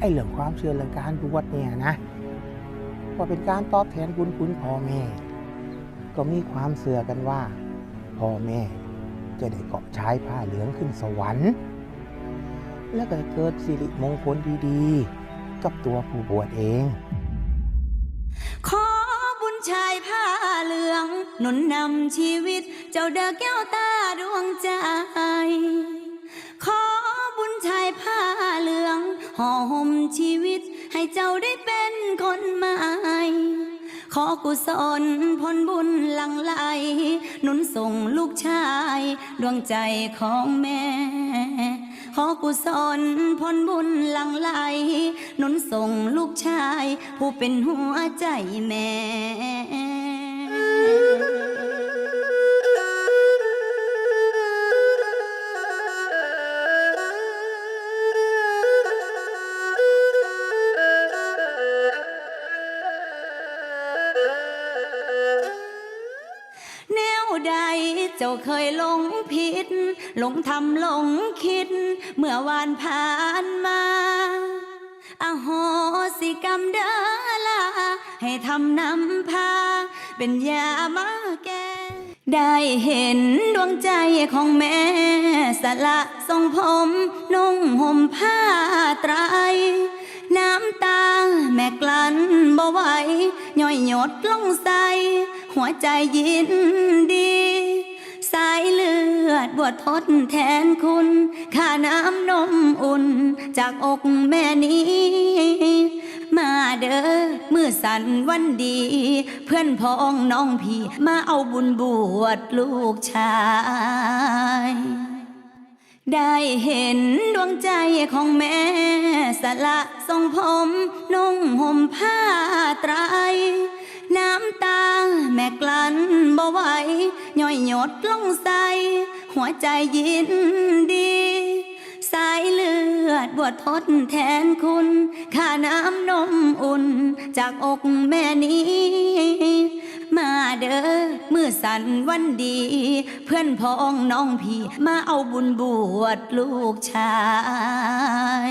ไอ้เรื่องความเชื่อเรื่องการบวชเนี่ยนะว่าเป็นการตอบแทนบุญคุณพ่อแม่ ก็มีความเสื่อกันว่าพ่อแม่จะได้เกาะชายผ้าเหลืองขึ้นสวรรค์ แล้วก็เกิดสิริมงคลดีๆ กับตัวผู้บวชเอง ขอบุญชายผ้าเหลืองหนุนนำชีวิต เจ้าเด้อแก้วตาดวงใจ ขอบุญชายผ้าเหลืองห่อห ให้เจ้าได้เป็นคนใหม่ขอกุศลผลบุญหลังไหลหนุนส่งลูกชาย ดวงใจของแม่ ขอกุศลผลบุญหลังไหลหนุนส่งลูกชาย ผู้เป็นหัวใจแม่ ใดเจ้าเคยหลงผิด หลงทำหลงคิด เมื่อวานผ่านมาอโหสิกรรมเดอลา ให้ทำนำพา เป็นยามาแก้ได้เห็นดวงใจของแม่ สละทรงผมนุ่งห่มผ้าไตรน้ำตาแม่กลั้นบ่ไหวย่อยหยดลงใส หัวใจยินดี สายเลือดบวดทดแทนคุณค่าน้ำนมอุ่นจากอกแม่นี้ มาเด้อมือสันวันดี เพื่อนพ้องน้องพี่มาเอาบุญบวชลูกชายได้เห็นดวงใจของแม่สละทรงผมนุ่งห่มผ้าไตร กลั้นบ่ไหวย่อยหยดลงใส่หัวใจยินดี สายเลือดบวดทดแทนคุณค่าน้ำนมอุ่นจากอกแม่นี้ มาเด้อมือสันวันดี เพื่อนพ้องน้องพี่ มาเอาบุญบวชลูกชาย